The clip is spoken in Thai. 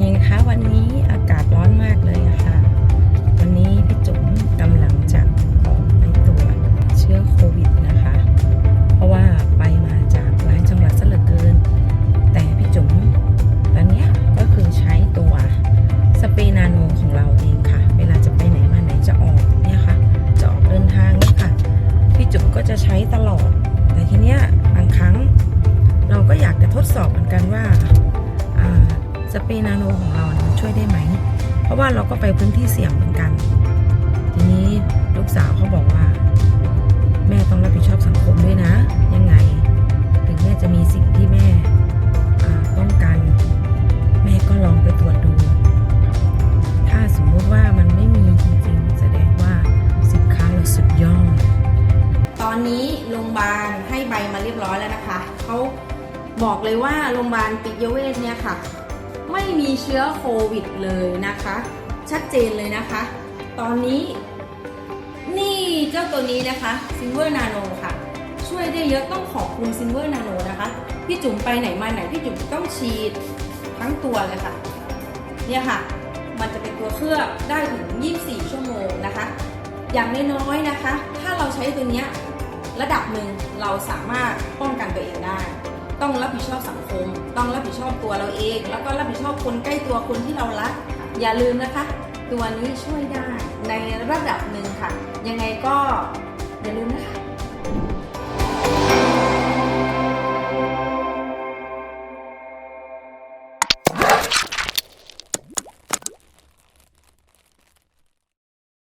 เย็นคะวันนี้อากาศร้อนมากเลยค่ะ วันนี้พี่จุ๋มกำลังจะออกไปตรวจเชื้อโควิดนะคะ เพราะว่าไปมาจากหลายจังหวัดซะเหลือเกิน แต่พี่จุ๋มตอนนี้ก็คือใช้ตัวสเปรานาโนของเราเองค่ะ เวลาจะไปไหนมาไหนจะออกเนี่ยค่ะ จะออกเดินทางเนี่ยค่ะ พี่จุ๋มก็จะใช้ตลอด แต่ทีเนี้ยบางครั้ง เราก็อยากจะทดสอบเหมือนกันว่า สเปราช่วยได้ไหม เพราะว่าเราก็ไปพื้นที่เสี่ยงเหมือนกัน ทีนี้ลูกสาวเขาบอกว่า แม่ต้องรับผิดชอบสังคมด้วยนะ ยังไง ถึงแม่จะมีสิ่งที่แม่ป้องกัน แม่ก็ลองไปตรวจดู ถ้าสมมติว่ามันไม่มีจริงๆ แสดงว่าสินค้าเราสุดยอด ตอนนี้โรงพยาบาลให้ใบมาเรียบร้อยแล้วนะคะเขาบอกเลยว่าโรงพยาบาลปิยเวชเนี่ยค่ะ ไม่มีเชื้อโควิดเลยนะคะ ชัดเจนเลยนะคะ ตอนนี้ นี่เจ้าตัวนี้นะคะซิลเวอร์นาโนค่ะ ช่วยได้เยอะต้องขอบคุณซิลเวอร์นาโนนะคะ พี่จุ๋มไปไหนมาไหนพี่จุ๋มต้องฉีดทั้งตัวเลยค่ะ เนี่ยค่ะ มันจะเป็นตัวเคลือบได้ถึง 24 ชั่วโมงนะคะ อย่างน้อยๆนะคะ ถ้าเราใช้ตัวเนี้ยระดับหนึ่งเราสามารถป้องกันตัวเองได้ ต้องรับผิดชอบสังคม ต้องรับผิดชอบตัวเราเอง แล้วก็รับผิดชอบคนใกล้ตัวคนที่เรารัก อย่าลืมนะคะ ตัวนี้ช่วยได้ในระดับหนึ่งค่ะ ยังไงก็อย่าลืมนะคะ